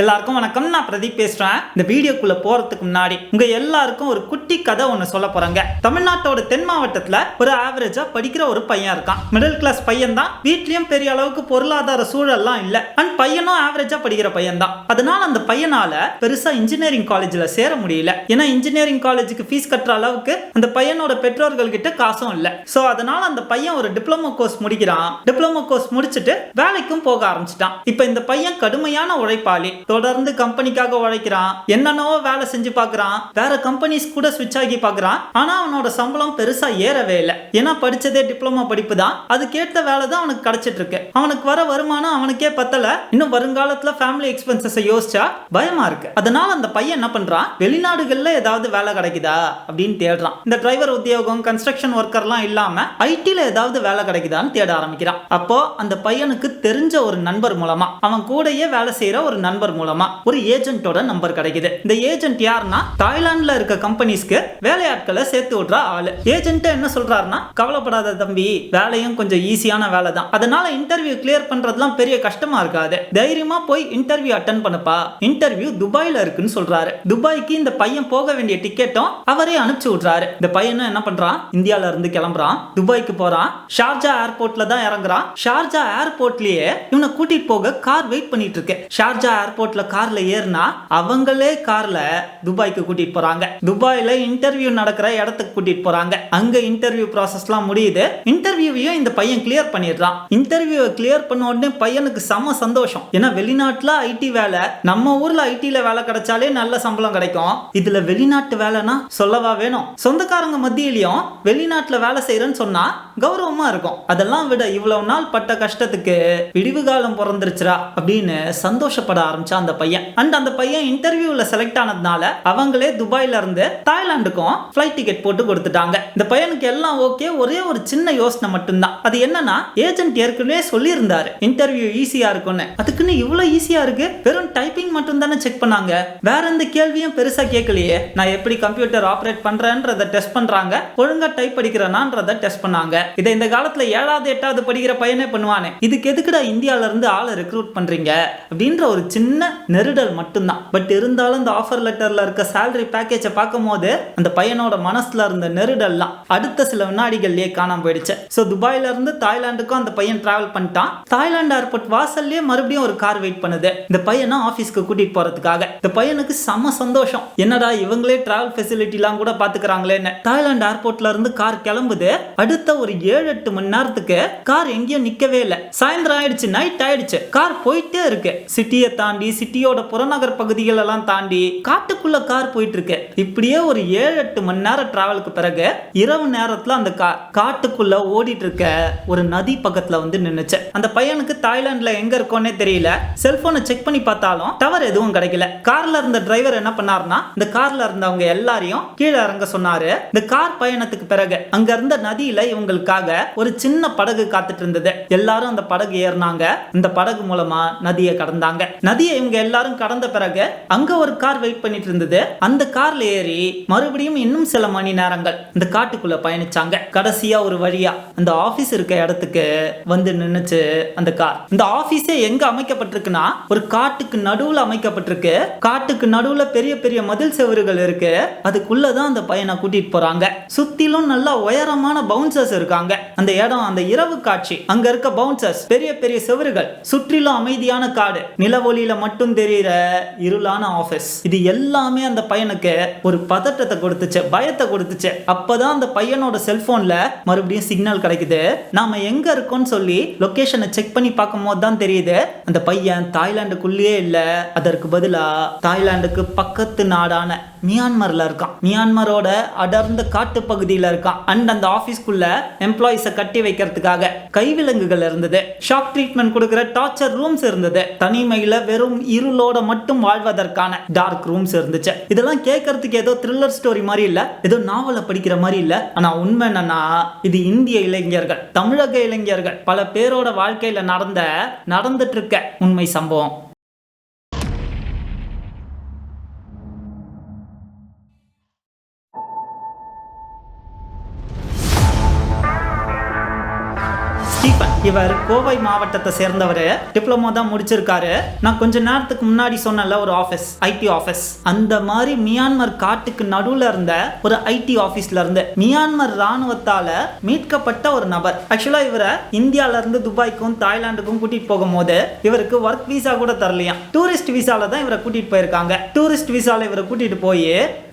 எல்லாருக்கும் வணக்கம். நான் பிரதீப் பேசுறேன். இந்த வீடியோக்குள்ள போறதுக்கு முன்னாடி உங்க எல்லாருக்கும் ஒரு குட்டி கதை ஒன்று சொல்ல போறேங்க. தமிழ்நாட்டோட தென் மாவட்டத்துல ஒரு ஆவரேஜா படிக்கிற ஒரு பையன் இருக்கான். மிடில் கிளாஸ் பையன் தான் வீட்லயும் பெரிய அளவுக்கு பொருளாதார சூழல்லாம் இல்ல. அண்ட் பையனும் ஆவரேஜா படிக்கிற பையன் தான் அதனால அந்த பையனால பெருசா இன்ஜினியரிங் காலேஜ்ல சேர முடியல. ஏன்னா இன்ஜினியரிங் காலேஜுக்கு ஃபீஸ் கட்டுற அளவுக்கு அந்த பையனோட பெற்றோர்கள் கிட்ட காசும் இல்ல. சோ அதனால அந்த பையன் ஒரு டிப்ளமோ கோர்ஸ் முடிக்கிறான். டிப்ளமோ கோர்ஸ் முடிச்சுட்டு வேலைக்கும் போக ஆரம்பிச்சிட்டான். இப்போ இந்த பையன் கடுமையான உழைப்பாளி. தொடர்ந்து கம்பெனிக்காக உழைக்கிறான். என்னென்னவோ வேலை செஞ்சு பார்க்குறான். வேற கம்பெனிஸ் கூட ஸ்விட்ச் ஆகி பார்க்குறான். ஆனா அவனோட சம்பளம் பெருசா ஏறவே இல்லை. ஏன்னா படிச்சதே டிப்ளமோ படிப்பு தான். அதுக்கேற்ற வேலை தான் அவனுக்கு கிடைச்சிட்டு இருக்கு அவனுக்கு வர வருமானம் அவனுக்கே பத்தல. இன்னும் வருங்காலத்துல ஃபேமிலி எக்ஸ்பென்சஸை யோசிச்சா பயமா இருக்கு. அதனால அந்த பையன் என்ன பண்றான்? வெளிநாடுகள்ல ஏதாவது வேலை கிடைக்குதா? அப்படின்னு தேடுறான். இந்த டிரைவர் உத்தியோகம் கன்ஸ்ட்ரக்ஷன் ஒர்க்கர்லாம் இல்லாம ஐடில ஏதாவது வேலை கிடைக்குதான்னு தேட ஆரம்பிக்கிறான். அப்போ அந்த பையனுக்கு தெரிஞ்ச ஒரு நண்பர் மூலமா அவன் கூடயே வேலை செய்யற ஒரு நண்பர் மூலமா ஒரு ஏஜென்ட்டோட நம்பர் கிடைக்குது. இந்த ஏஜென்ட் யாருன்னா தாய்லாந்துல இருக்க கம்பெனிஸ்க்கு வேலையாட்களை சேர்த்து விடுற ஆளு. ஏஜென்ட் என்ன சொல்றாருன்னா கவலைப்படாத தம்பி வேலையும் கொஞ்சம் ஈஸியான வேலை தான். அதனால இன்டர்வியூ கிளியர் பண்றதுலாம் பெரிய கஷ்டமா இருக்காது. தைரியமா போய் இன்டர்வியூ அட்டன் பண்ணுப்பா. இன்டர்வியூ துபாயில இருக்குன்னு சொல்றாரு. துபாய்க்கு இந்த பையன் போக வேண்டிய டிக்கெட்டும் அவரே அனுப்பிச்சு விட்றாரு. இந்த பையனும் என்ன பண்றான்? இந்தியால இருந்து கிளம்புறான். துபாய்க்கு போறான். ஷார்ஜா ஏர்போர்ட்ல தான் இறங்குறான். ஷார்ஜா ஏர்போர்ட்லயே இவனை கூட்டிட்டு போக கார் வெயிட் பண்ணிட்டு இருக்கு. ஷார்ஜா ஏர்போர்ட்ல கார்ல ஏறினா அவங்களே கார்ல துபாய்க்கு கூட்டிட்டு போறாங்க. துபாயில இன்டர்வியூ நடக்கிற இடத்துக்கு கூட்டிட்டு போறாங்க. அங்க இன்டர்வியூ ப்ராசஸ்லாம் முடியுது. இன்டர்வியூவையும் இந்த பையன் கிளியர் பண்ணிடுறான். இன்டர்வியூவை கிளியர் பண்ண உடனே பையனுக்கு செம சந்தோஷம். ஏன்னா வெளிநாட்டுல ஐடி வேலை நம்ம ஊர்ல ஐடில வேலை கிடைச்சாலே நல்ல சம்பளம் கிடைக்கும். இதுல வெளிநாட்டு வேலைனா சொல்லவா வேணும்? சொந்தக்காரங்க மத்தியிலையும் வெளிநாட்டுல வேலை செய்யறேன்னு சொன்னா கௌரவமா இருக்கும். அதெல்லாம் விட இவ்வளவு நாள் பட்ட கஷ்டத்துக்கு விடிவு காலம் பிறந்துருச்சுரா அப்படின்னு சந்தோஷப்பட ஆரம்பிச்சான் அந்த பையன். அண்ட் அந்த பையன் இன்டர்வியூல செலக்ட் ஆனதுனால அவங்களே துபாயில இருந்து தாய்லாந்துக்கும் ஃப்ளைட் டிக்கெட் போட்டு கொடுத்துட்டாங்க. இந்த பையனுக்கு எல்லாம் ஓகே ஒரே ஒரு சின்ன யோசனை மட்டும்தான். அது என்னன்னா ஏஜென்ட் ஏற்கனவே சொல்லியிருந்தாரு இன்டர்வியூ ஈஸியா இருக்கும்னு. அதுக்குன்னு இவ்வளவு ஈஸியா இருக்கு? வெறும் டைப்பிங் மட்டும் தானே செக் பண்ணாங்க. வேற எந்த கேள்வியும் பெருசா கேட்கலையே. நான் எப்படி கம்ப்யூட்டர் ஆப்ரேட் பண்றேன்றத டெஸ்ட் பண்றாங்க. ஒழுங்கா டைப் படிக்கிறேனான்றத டெஸ்ட் பண்ணாங்க. இதை இந்த காலத்துல ஏழாவது எட்டாவது படிக்கிற பையனே பண்ணுவானே. இதுக்கு எதுக்குடா இந்தியால இருந்து ஆளை ரெக்ரூட் பண்றீங்க? அப்படின்ற ஒரு சின்ன நெருடல் மட்டும்தான். பட் இருந்தாலும் இந்த ஆஃபர் லெட்டர்ல இருக்க சேலரி பேக்கேஜை பார்க்கும்போது அந்த பையனோட மனசுல இருந்த நெருடல்லாம் அடுத்த சில வினாடிகள்லேயே காணாமல் போயிடுச்சு. ஸோ துபாயில இருந்து தாய்லாந்துக்கும் அந்த பையன் டிராவல் பண்ணிட்டான். தாய்லாந்து ஏர்போர்ட் வாசல்லே மறுபடியும் ஒரு கார் வெயிட் பண்ணுது. இந்த பையனை ஆஃபீஸ்க்கு கூட்டிட்டு போறதுக்காக. இந்த பையனுக்கு செம சந்தோஷம். என்னடா இவங்களே டிராவல் ஃபெசிலிட்டிலாம் கூட பாத்துக்கிறாங்களேன்னு. தாய்லாந்து ஏர்போர்ட்ல இருந்து கார் கிளம்புது. அடுத்த ஒரு ஏழு எட்டு மணி நேரத்துக்கு கார் எங்கேயும் நிக்கவே இல்லை. சாயந்தரம் ஆயிடுச்சு நைட் ஆயிடுச்சு. கார் போயிட்டே இருக்கு. சிட்டியை தாண்டி சிட்டியோட புறநகர் பகுதிகள் எல்லாம் தாண்டி காட்டுக்குள்ள கார் போயிட்டு இருக்கு இப்படியே ஒரு ஏழு எட்டு மணி நேரம் டிராவலுக்கு பிறகு இரவு நேரத்துல அந்த கார் காட்டுக்குள்ள ஓடிட்டு இருக்க ஒரு நதி பக்கத்துல வந்து நின்னுச்சு. அந்த பையனுக்கு தாய்லாந்துல எங்க இருக்கோன்னே தெரியல. செல்போனை செக் பண்ணி பார்த்தாலும் டவர் எதுவும் கிடைக்கல. கார்ல இருந்த டிரைவர் என்ன பண்ணாருன்னா இந்த கார்ல இருந்தவங்க எல்லாரையும் கீழே இறங்க சொன்னாரு. இந்த கார் பயணத்துக்கு பிறகு அங்க இருந்த நதியில இவங்களுக்காக ஒரு சின்ன படகு காத்துட்டு இருந்தது. எல்லாரும் அந்த படகு ஏறினாங்க. இந்த படகு மூலமா நதியை கடந்தாங்க. நதியை இவங்க எல்லாரும் கடந்த பிறகு அங்க ஒரு கார் வெயிட் பண்ணிட்டு இருந்தது. அந்த கார்ல ஏறி மறுபடியும் இன்னும் சில மணி நேரங்கள் இந்த காட்டுக்குள்ள பயணிச்சாங்க. கடைசியா ஒரு வழியா அந்த ஆபீஸ் இருக்க இடத்துக்கு வந்து நின்னுச்சு அந்த கார். இந்த ஆபீஸே எங்க அமைக்கப்பட்டிருக்குன்னா ஒரு காட்டுக்கு நடுவுல அமைக்கப்பட்டிருக்கு. காட்டுக்கு நடுவுல பெரிய பெரிய மதில் செவறுகள் இருக்கு. அதுக்குள்ளதான் அந்த பையனை கூட்டிட்டு போறாங்க. சுத்திலும் நல்லா உயரமான பவுன்சர்ஸ் இருக்காங்க. அந்த இடம் அந்த இரவு காட்சி. அங்க இருக்க பவுன்சர்ஸ் பெரிய பெரிய செவறுகள் சுற்றிலும் அமைதியான காடு. நிலவொலியில மட்டும் தெரியிற இருளான ஆபீஸ் இது எல்லாமே அந்த பையனுக்கு ஒரு பதட்டத்தை கொடுத்துச்சு பயத்தை கொடுத்துச்சு. அப்பதான் அந்த பையனோட செல்போன்ல மறுபடியும் சிக்னல் கிடைக்குது. நாம எங்க இருக்கோம்னு சொல்லி லொகேஷனை செக் பண்ணி பார்க்கும் போது தான் தெரியுது. அந்த பையன் தாய்லாந்துக்குள்ளேயே இல்ல. அதற்கு பதிலா தாய்லாந்துக்கு பக்கத்து நாடான மியான்மர்ல இருக்கான். மியான்மரோட அடர்ந்த காட்டு பகுதியில இருக்கான். அண்ட் அந்த ஆபீஸ்க்குள்ள எம்ப்ளாயிஸை கட்டி வைக்கிறதுக்காக கைவிலங்குகள் இருந்தது. ஷாக் ட்ரீட்மெண்ட் கொடுக்கிற டார்ச்சர் ரூம்ஸ் இருந்தது. தனிமையில வெறும் இருளோட மட்டும் வாழ்வதற்கான டார்க் ரூம்ஸ் இருந்துச்சு. இதெல்லாம் கேட்கறதுக்கு ஏதோ த்ரில்லர் ஸ்டோரி மாதிரி இல்ல ஏதோ நாவலை படிக்கிற மாதிரி இல்ல. ஆனா உண்மை என்னன்னா இது இந்திய இளைஞர்கள் தமிழக இளைஞர்கள் பல பேரோட வாழ்க்கையில நடந்த நடந்துட்டு இருக்க உண்மை சம்பவம். ஸ்டீஃபன் இவர் கோவை மாவட்டத்தை சேர்ந்தவர். டிப்ளமோ தான் முடிச்சிருக்காரு. நான் கொஞ்ச நேரத்துக்கு முன்னாடி சொன்னல ஒரு ஆஃபீஸ் ஐடி ஆஃபீஸ் அந்த மாதிரி மியான்மர் காட்டுக்கு நடுவில் இருந்த ஒரு ஐடி ஆஃபீஸ்ல இருந்து மியான்மர் ராணுவத்தால மீட்கப்பட்ட ஒரு நபர். ஆக்சுவலா இவரை இந்தியால இருந்து துபாய்க்கும் தாய்லாந்துக்கும் கூட்டிட்டு போகும்போது இவருக்கு ஒர்க் விசா கூட தரலையாம். டூரிஸ்ட் விசால தான் இவரை கூட்டிட்டு போயிருக்காங்க. டூரிஸ்ட் விசால இவரை கூட்டிட்டு போய்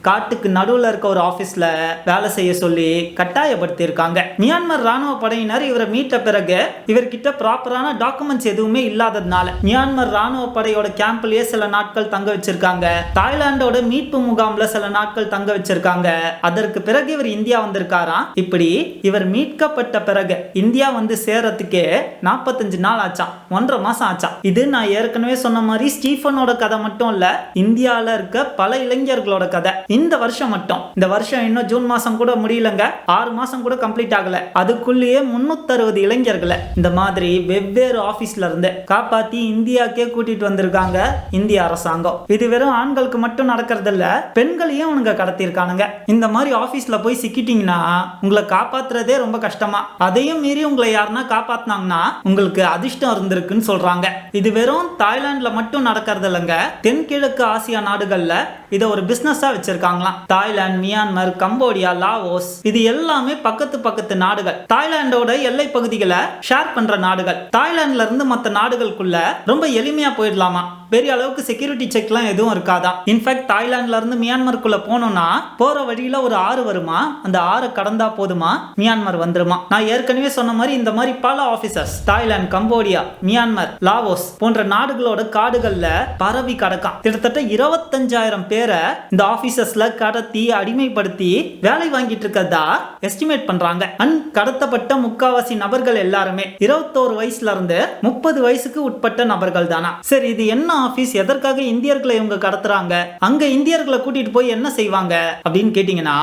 காட்டுக்கு நடுவில் இருக்க ஒரு ஆஃபீஸில் வேலை செய்ய சொல்லி கட்டாயப்படுத்தியிருக்காங்க. மியான்மர் ராணுவ படையினர் இவரை மீட்ட பிறகு இவர்கிட்ட ப்ராப்பரான டாக்குமெண்ட்ஸ் எதுவுமே இல்லாததுனால மியான்மர் ராணுவ படையோட கேம்ப்லயே சில நாட்கள் தங்க வச்சிருக்காங்க. தாய்லாந்தோட மீட்பு முகாம்ல சில நாட்கள் தங்க வச்சிருக்காங்க. அதற்கு பிறகு இவர் இந்தியா வந்திருக்காராம். இப்படி இவர் மீட்கப்பட்ட பிறகு இந்தியா வந்து சேரத்துக்கே நாற்பத்தஞ்சு நாள் ஆச்சாம். ஒன்றரை மாசம் ஆச்சாம். இது நான் ஏற்கனவே சொன்ன மாதிரி ஸ்டீஃபனோட கதை மட்டும் இல்ல இந்தியால இருக்க பல இளைஞர்களோட கதை. இந்த வருஷம் மட்டும். இந்த வருஷம் இன்னும் ஜூன் மாசம் கூட முடியலங்க. ஆறு மாசம் கூட கம்ப்ளீட் ஆகல. அதுக்குள்ளேயே முன்னூத்தறுபது இளைஞர்களை இந்த மாதிரி வெவ்வேறு ஆபீஸ்ல இருந்து காப்பாத்தி இந்தியாக்கே கூட்டிட்டு வந்திருக்காங்க இந்திய அரசாங்கம். இது வெறும் ஆண்களுக்கு மட்டும் நடக்கிறது இல்ல பெண்களையும் அவனுங்க கடத்திருக்கானுங்க இந்த மாதிரி ஆபீஸ்ல போய் சிக்கிட்டீங்கன்னா உங்களை காப்பாத்துறதே ரொம்ப கஷ்டமா. அதையும் மீறி உங்களை யாருன்னா காப்பாத்துனாங்கன்னா உங்களுக்கு அதிர்ஷ்டம் இருந்திருக்குன்னு சொல்றாங்க. இது வெறும் தாய்லாந்துல மட்டும் நடக்கிறது இல்லைங்க தென்கிழக்கு ஆசியா நாடுகள்ல இதை ஒரு பிசினஸா இருக்காங்களாம். Thailand Myanmar Cambodia Laos. இது எல்லாமே பக்கத்து பக்கத்து நாடுகள். தாய்லாந்தோட எல்லை பகுதிகளை ஷேர் பண்ற நாடுகள். தாய்லாந்துல இருந்து மற்ற நாடுகளுக்குள்ள ரொம்ப எளிமையா போயிடலாமா? பெரிய அளவுக்கு செக்யூரிட்டி செக்லாம் எதுவும் இருக்காதான் இன்ஃபேக்ட் தாய்லாந்துல இருந்து மியான்மருக்குள்ள போனோம்னா போற வழியில ஒரு ஆறு வருமா? அந்த ஆறு கடந்தா போதுமா? மியான்மர் வந்துருமா? நான் ஏற்கனவே சொன்ன மாதிரி இந்த மாதிரி பல officers Thailand Cambodia Myanmar Laos போன்ற நாடுகளோட காடுகள்ல பரவி கடக்காம் கிட்டத்தட்ட இருபத்தஞ்சாயிரம் பேரை இந்த ஆபீசர்ஸ்ல கடத்தி அடிமைப்படுத்தி வேலை வாங்கிட்டு இருக்கதா எஸ்டிமேட் பண்றாங்க. அண்ட் கடத்தப்பட்ட முக்காவாசி நபர்கள் எல்லாருமே. இருபத்தோரு வயசுல இருந்து முப்பது வயசுக்கு உட்பட்ட நபர்கள் தானா சரி இது என்ன ஆஃபீஸ் எதற்காக இந்தியர்களை இவங்க கடத்துறாங்க? அங்க இந்தியர்களை கூட்டிட்டு போய் என்ன செய்வாங்க? அப்படின்னு கேட்டீங்கன்னா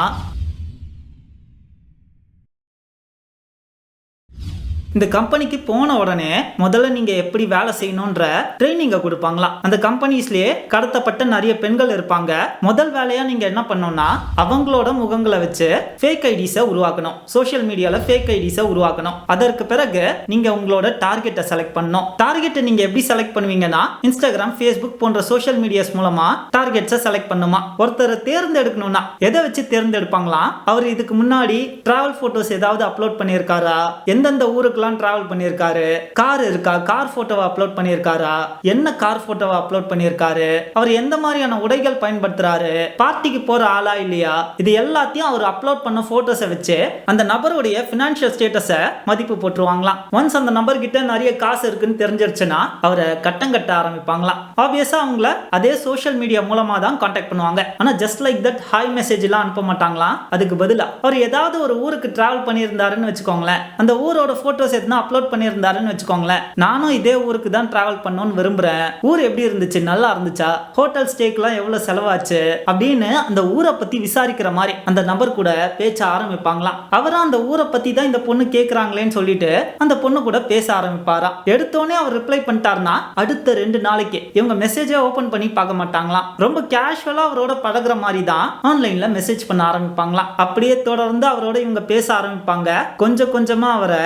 இந்த கம்பெனிக்கு போன உடனே முதல்ல நீங்க எப்படி வேலை செய்யணும்ன்ற ட்ரைனிங்கை கொடுப்பாங்களாம். அந்த கம்பெனிஸ்லயே கடத்தப்பட்ட நிறைய பெண்கள் இருப்பாங்க. முதல் வேலையா நீங்க என்ன பண்ணணும்னா அவங்களோட முகங்களை வச்சு ஃபேக் ஐடிஸை உருவாக்கணும். சோஷியல் மீடியால ஃபேக் ஐடிஸை உருவாக்கணும். அதற்கு பிறகு நீங்க உங்களோட டார்கெட்டை செலக்ட் பண்ணணும். டார்கெட்டை நீங்க எப்படி செலக்ட் பண்ணுவீங்கன்னா இன்ஸ்டாகிராம் ஃபேஸ்புக் போன்ற சோஷியல் மீடியாஸ் மூலமா டார்கெட்ஸை செலக்ட் பண்ணுமா. ஒருத்தரை தேர்ந்தெடுக்கணும்னா எதை வச்சு தேர்ந்தெடுப்பாங்களாம்? அவர் இதுக்கு முன்னாடி டிராவல் போட்டோஸ் ஏதாவது அப்லோட் பண்ணியிருக்காரா? எந்தெந்த ஊருக்கு ஊருக்கெல்லாம் டிராவல் பண்ணியிருக்காரு. கார் இருக்கா? கார் போட்டோவை அப்லோட் பண்ணியிருக்காரா? என்ன கார் போட்டோவை அப்லோட் பண்ணியிருக்காரு? அவர் எந்த மாதிரியான உடைகள் பயன்படுத்துறாரு? பார்ட்டிக்கு போற ஆளா இல்லையா? இது எல்லாத்தையும் அவர் அப்லோட் பண்ண போட்டோஸை வச்சு அந்த நபருடைய பினான்சியல் ஸ்டேட்டஸை மதிப்பு போட்டுருவாங்களாம். ஒன்ஸ் அந்த நபர் கிட்ட நிறைய காசு இருக்குன்னு தெரிஞ்சிருச்சுன்னா அவரை கட்டம் கட்ட ஆரம்பிப்பாங்களாம். ஆப்வியஸா அவங்கள அதே சோஷியல் மீடியா மூலமா தான் காண்டாக்ட் பண்ணுவாங்க. ஆனா just like that hi message எல்லாம் அனுப்ப மாட்டாங்களாம். அதுக்கு பதிலா அவர் ஏதாவது ஒரு ஊருக்கு டிராவல் பண்ணியிருந்தாருன்னு வச்சுக்கோங்களேன். அந்த ஊரோட போட்டோஸ் எதுனா அப்லோட் பண்ணியிருந்தாருன்னு வச்சுக்கோங்களேன். நானும் இதே ஊருக்கு தான் டிராவல் பண்ணணும்னு விரும்புறேன். ஊர் எப்படி இருந்துச்சு? நல்லா இருந்துச்சா? ஹோட்டல் ஸ்டேக்கெலாம் எவ்வளோ செலவாச்சு? அப்படின்னு அந்த ஊரை பற்றி விசாரிக்கிற மாதிரி அந்த நபர் கூட பேச்ச ஆரம்பிப்பாங்களாம். அவரும் அந்த ஊரை பத்தி தான் இந்த பொண்ணு கேட்குறாங்களேன்னு சொல்லிட்டு அந்த பொண்ணு கூட பேச ஆரம்பிப்பாராம். எடுத்தோடனே அவர் ரிப்ளை பண்ணிட்டாருன்னா அடுத்த ரெண்டு நாளைக்கு இவங்க மெசேஜை ஓபன் பண்ணி பார்க்க மாட்டாங்களாம். ரொம்ப கேஷுவலா அவரோட பழகுற மாதிரி தான் ஆன்லைன்ல மெசேஜ் பண்ண ஆரம்பிப்பாங்களாம். அப்படியே தொடர்ந்து அவரோட இவங்க பேச ஆரம்பிப்பாங்க. கொஞ்சம் கொஞ்சமா அவரை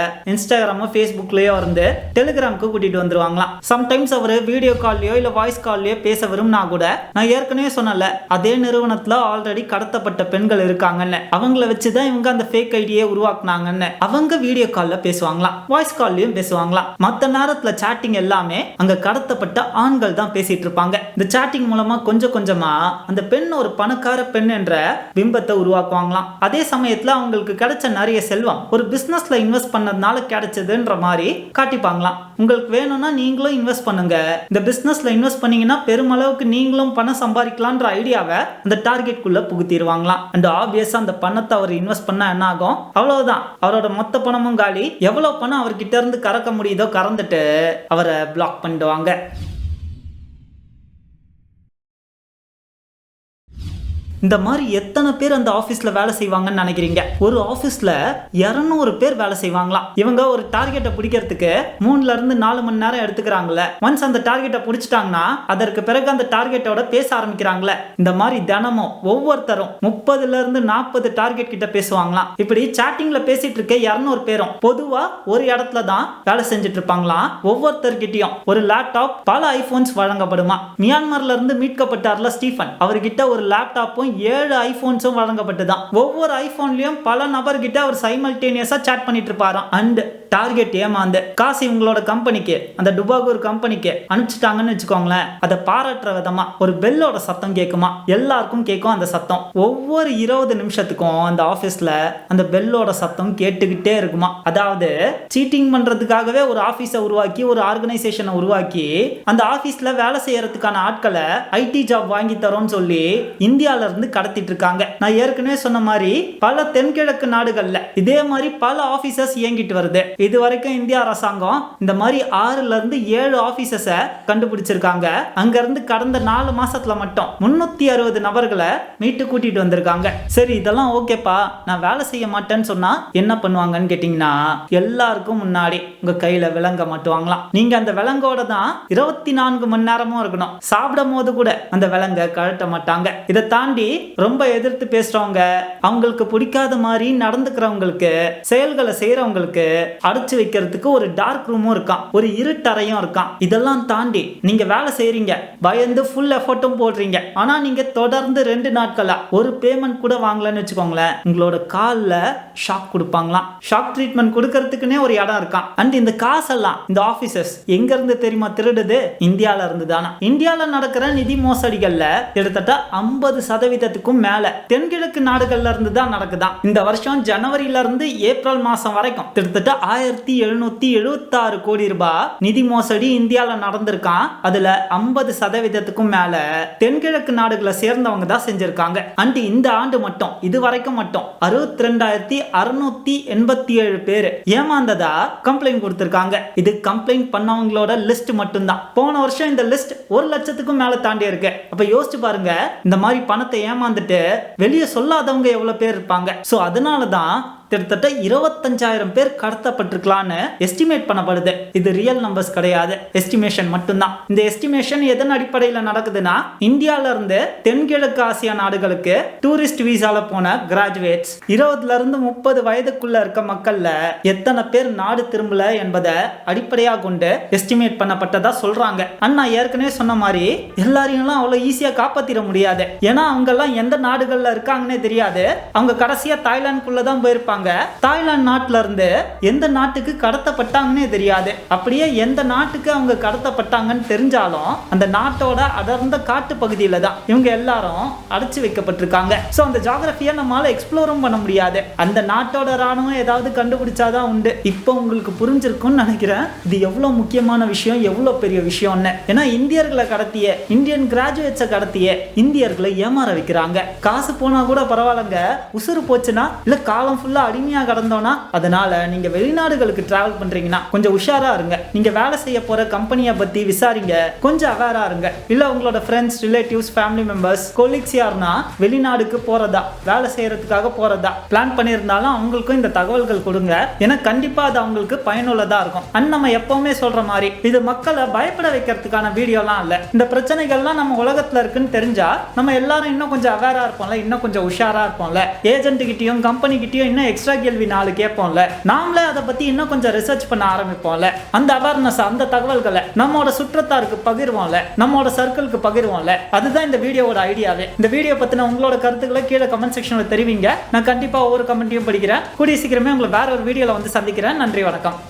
இன்ஸ்டாகிராமோ ஃபேஸ்புக்லயோ இருந்து டெலிகிராமுக்கு கூட்டிட்டு வந்துருவாங்களாம். சம்டைம்ஸ் அவர் வீடியோ கால்லயோ இல்ல வாய்ஸ் கால்லயோ பேச விரும்பினா கூட நான் ஏற்கனவே சொன்னல அதே நிறுவனத்துல ஆல்ரெடி கடத்தப்பட்ட பெண்கள் இருக்காங்கன்னு. அவங்கள வச்சுதான் இவங்க அந்த ஃபேக் ஐடியை உருவாக்குனாங்கன்னு. அவங்க வீடியோ கால்ல பேசுவாங்களாம். வாய்ஸ் கால்லயும் பேசுவாங்களாம். மத்த நேரத்துல சாட்டிங் எல்லாமே அங்க கடத்தப்பட்ட ஆண்கள் தான் பேசிட்டு இருப்பாங்க. இந்த சாட்டிங் மூலமா கொஞ்சம் கொஞ்சமா அந்த பெண் ஒரு பணக்கார பெண் என்ற பிம்பத்தை உருவாக்குவாங்களாம். அதே சமயத்துல அவங்களுக்கு கிடைச்ச நிறைய செல்வம். ஒரு பிசினஸ்ல இன்வெஸ்ட் பண்ணதுனால கிடைச்சதுன்ற மாதிரி காட்டிப்பாங்களாம். உங்களுக்கு வேணும்னா நீங்களும் இன்வெஸ்ட் பண்ணுங்க. இந்த பிஸ்னஸ்ல இன்வெஸ்ட் பண்ணீங்கன்னா பெருமளவுக்கு நீங்களும் பணம் சம்பாதிக்கலான்ற ஐடியாவை அந்த டார்கெட்குள்ள புகுத்திடுவாங்களாம் அண்ட் ஆப்வியஸா அந்த பணத்தை அவர் இன்வெஸ்ட் பண்ணா என்ன ஆகும்? அவ்வளவுதான். அவரோட மொத்த பணமும் காலி. எவ்வளவு பணம் அவர்கிட்ட இருந்து கறக்க முடியுதோ கறந்துட்டு அவரை பிளாக் பண்ணிடுவாங்க. இந்த மாதிரி எத்தனை பேர் அந்த ஆஃபீஸில் வேலை செய்வாங்கன்னு நினைக்கிறீங்க? ஒரு ஆஃபீஸில் இரநூறு பேர் வேலை செய்வாங்களாம் இவங்க ஒரு டார்கெட்டை பிடிக்கிறதுக்கு மூணுல இருந்து நாலு மணி நேரம் எடுத்துக்கிறாங்களே. ஒன்ஸ் அந்த டார்கெட்டை பிடிச்சிட்டாங்கன்னா அதற்கு பிறகு அந்த டார்கெட்டோட பேச ஆரம்பிக்கிறாங்களே. இந்த மாதிரி தினமும் ஒவ்வொருத்தரும் முப்பதுல இருந்து நாற்பது டார்கெட் கிட்ட பேசுவாங்களாம் இப்படி சாட்டிங்ல பேசிட்டு இருக்க இரநூறு பேரும் பொதுவா ஒரு இடத்துல தான் வேலை செஞ்சுட்டு இருப்பாங்களாம் ஒவ்வொருத்தர்கிட்டயும் ஒரு லேப்டாப் பல ஐபோன்ஸ் வழங்கப்படுமா? மியான்மர்ல இருந்து மீட்கப்பட்டார்ல ஸ்டீஃபன். அவர்கிட்ட ஒரு லேப்டாப்பும் ஏழு ஐபோன்ஸும் வழங்கப்பட்டுதான். ஒவ்வொரு ஐபோன்லயும் பல நபர்கிட்ட அவர் சைமல்டேனியஸா சாட் பண்ணிட்டு இருப்பாராம் அண்ட் டார்கெட் ஏமாந்து காசு இவங்களோட கம்பெனிக்கு அந்த டுபாகூர் கம்பெனிக்கு அனுப்பிச்சிட்டாங்கன்னு வச்சுக்கோங்களேன். அதை பாராட்டுற விதமா ஒரு பெல்லோட சத்தம் கேட்குமா? எல்லாருக்கும் கேட்கும் அந்த சத்தம். ஒவ்வொரு இருபது நிமிஷத்துக்கும் அந்த ஆபீஸ்ல அந்த பெல்லோட சத்தம் கேட்டுக்கிட்டே இருக்குமா? அதாவது சீட்டிங் பண்றதுக்காகவே ஒரு ஆஃபீஸை உருவாக்கி ஒரு ஆர்கனைசேஷனை உருவாக்கி அந்த ஆபீஸ்ல வேலை செய்யறதுக்கான ஆட்களை ஐடி ஜாப் வாங்கி தரோம்னு சொல்லி இந்தியால வந்து கடத்திட்டு இருக்காங்க. நான் ஏற்கனவே சொன்ன மாதிரி பல தென்கிழக்கு நாடுகள்ல இதே மாதிரி பல ஆபீசர்ஸ் இயங்கிட்டு வருது. இது வரைக்கும் இந்திய அரசாங்கம் இந்த மாதிரி ஆறுல இருந்து ஏழு ஆபீசர்ஸ கண்டுபிடிச்சிருக்காங்க. அங்க இருந்து கடந்த நாலு மாசத்துல மட்டும் முன்னூத்தி அறுபது நபர்களை மீட்டு கூட்டிட்டு வந்திருக்காங்க. சரி இதெல்லாம் ஓகேப்பா நான் வேலை செய்ய மாட்டேன்னு சொன்னா என்ன பண்ணுவாங்கன்னு கேட்டீங்கன்னா எல்லாருக்கும் முன்னாடி உங்க கையில விலங்க மாட்டுவாங்களாம். நீங்க அந்த விலங்கோட தான் இருபத்தி நான்கு மணி நேரமும் இருக்கணும். சாப்பிடும் போது கூட அந்த விலங்க கழட்ட மாட்டாங்க. இதை தாண்டி ரொம்ப எதிர்த்து பேசுறவங்க அவங்களுக்கு பிடிக்காத மாதிரி நடந்துக்கிறவங்களுக்கு செயல்களை செய்யறவங்களுக்கு அடைச்சு வைக்கிறதுக்கு ஒரு டார்க் ரூமும் இருக்கான் ஒரு இருட்டறையும் இருக்கான் இதெல்லாம் தாண்டி நீங்க வேலை செய்யறீங்க பயந்து ஃபுல் எஃபர்ட்டும் போடுறீங்க. ஆனா நீங்க தொடர்ந்து ரெண்டு நாட்களா ஒரு பேமெண்ட் கூட வாங்கலன்னு வச்சுக்கோங்களேன் உங்களோட காலில் ஷாக் கொடுப்பாங்களாம். ஷாக் ட்ரீட்மெண்ட் கொடுக்கறதுக்குன்னே ஒரு இடம் இருக்கான் அண்ட் இந்த காசெல்லாம் இந்த ஆபீசர்ஸ் எங்க இருந்து தெரியுமா திருடுது? இந்தியால இருந்து தானா. இந்தியால நடக்கிற நிதி மோசடிகள்ல கிட்டத்தட்ட ஐம்பது சதவீதம் சதவீதத்துக்கும் மேல தென்கிழக்கு நாடுகள்ல இருந்து தான் நடக்குதான் இந்த வருஷம் ஜனவரியில இருந்து ஏப்ரல் மாசம் வரைக்கும். கிட்டத்தட்ட ஆயிரத்தி எழுநூத்தி எழுபத்தாறு கோடி ரூபாய் நிதி மோசடி இந்தியால நடந்திருக்கான் அதுல ஐம்பது சதவீதத்துக்கும் மேல தென்கிழக்கு நாடுகளை சேர்ந்தவங்க தான் செஞ்சிருக்காங்க. அண்ட் இந்த ஆண்டு மட்டும் இது வரைக்கும் மட்டும் அறுபத்தி ரெண்டாயிரத்தி அறுநூத்தி எண்பத்தி ஏழு பேர் ஏமாந்ததா கம்ப்ளைண்ட் கொடுத்திருக்காங்க. இது கம்ப்ளைண்ட் பண்ணவங்களோட லிஸ்ட் மட்டும்தான். போன வருஷம் இந்த லிஸ்ட் ஒரு லட்சத்துக்கும் மேல தாண்டி இருக்கு அப்ப யோசிச்சு பாருங்க இந்த மாதிரி பணத்தை ஏமாந்துட்டு வெளியே சொல்லாதவங்க எவ்வளவு பேர் இருப்பாங்க. சோ அதனால தான் கிட்டத்தட்ட இருபத்தஞ்சாயிரம் பேர் கடத்தப்பட்டிருக்கலான்னு எஸ்டிமேட் பண்ணப்படுது. இது ரியல் நம்பர்ஸ் கிடையாது. எஸ்டிமேஷன் மட்டும்தான். இந்த எஸ்டிமேஷன் எதன் அடிப்படையில் நடக்குதுன்னா இந்தியால இருந்து தென்கிழக்கு ஆசியா நாடுகளுக்கு டூரிஸ்ட் விசால போன கிராஜுவேட்ஸ் இருபதுல இருந்து முப்பது வயதுக்குள்ள இருக்க மக்கள்ல எத்தனை பேர் நாடு திரும்பல என்பதை அடிப்படையாக கொண்டு எஸ்டிமேட் பண்ணப்பட்டதா சொல்றாங்க. அண்ணா ஏற்கனவே சொன்ன மாதிரி எல்லாரையும் அவ்வளவு ஈஸியா காப்பாத்திட முடியாது. ஏன்னா அவங்க எல்லாம் எந்த நாடுகள்ல இருக்காங்கன்னே தெரியாது. அவங்க கடைசியா தாய்லாந்துக்குள்ள தான் போயிருப்பாங்க. தாய்லாந்து நாட்டுல இருந்து எந்த நாட்டுக்கு கடத்தப்பட்டாங்கன்னே தெரியாது. அப்படியே எந்த நாட்டுக்கு அவங்க கடத்தப்பட்டாங்கன்னு தெரிஞ்சாலும் அந்த நாட்டோட அடர்ந்த காட்டு பகுதியில தான் இவங்க எல்லாரும் அடைச்சு வைக்கப்பட்டிருக்காங்க. ஸோ அந்த ஜாகிரபியை நம்மளால எக்ஸ்ப்ளோரும் பண்ண முடியாது. அந்த நாட்டோட ராணுவம் ஏதாவது கண்டுபிடிச்சாதான் உண்டு. இப்போ உங்களுக்கு புரிஞ்சிருக்கும்னு நினைக்கிறேன். இது எவ்வளவு முக்கியமான விஷயம் எவ்வளவு பெரிய விஷயம்னு. ஏன்னா இந்தியர்களை கடத்திய இந்தியன் கிராஜுவேட்ஸை கடத்திய இந்தியர்களை ஏமாற வைக்கிறாங்க. காசு போனா கூட பரவாயில்லங்க. உசுறு போச்சுன்னா இல்ல காலம் ஃபுல்லா அடிமையா கடந்தோன்னா அதனால நீங்க வெளிநாடுகளுக்கு டிராவல் பண்றீங்கன்னா கொஞ்சம் உஷாரா இருங்க. நீங்க வேலை செய்ய போற கம்பெனியை பத்தி விசாரிங்க. கொஞ்சம் அவேரா இருங்க. இல்ல உங்களோட friends relatives family members colleagues யாருன்னா வெளிநாடுக்கு போறதா வேலை செய்யறதுக்காக போறதா பிளான் பண்ணியிருந்தாலும் அவங்களுக்கும் இந்த தகவல்கள் கொடுங்க. ஏன்னா கண்டிப்பா அது அவங்களுக்கு பயனுள்ளதா இருக்கும். அண்ட் நம்ம எப்பவுமே சொல்ற மாதிரி இது மக்களை பயப்பட வைக்கிறதுக்கான வீடியோலாம் இல்ல. இந்த பிரச்சனைகள்லாம் நம்ம உலகத்துல இருக்குன்னு தெரிஞ்சா நம்ம எல்லாரும் இன்னும் கொஞ்சம் அவேரா இருப்போம்ல இன்னும் கொஞ்சம் உஷாரா இருப்போம்ல. ஏஜென்ட் கிட்டயும் கம்பெனி கிட்டயும் இன்னும் எக்ஸ்ட்ரா கேள்வி நாலு கேட்போம்ல. நாமளே அதை பத்தி இன்னும் கொஞ்சம் ரிசர்ச் பண்ண ஆரம்பிப்போம்ல. அந்த அவேர்னஸ் அந்த தகவல்களை நம்மோட சுற்றத்தாருக்கு பகிர்வோம்ல. நம்மோட சர்க்கிளுக்கு பகிர்வோம்ல. அதுதான் இந்த வீடியோவோட ஐடியாவே இந்த வீடியோ பத்தின உங்களோட கருத்துக்களை கீழே கமெண்ட் செக்ஷன்ல தெரிவிங்க. நான் கண்டிப்பா ஒவ்வொரு கமெண்ட்டையும் படிக்கிறேன். கூடிய சீக்கிரமே உங்களை வேற ஒரு வீடியோல வந்து சந்திக்கிறேன். நன்றி வணக்கம்.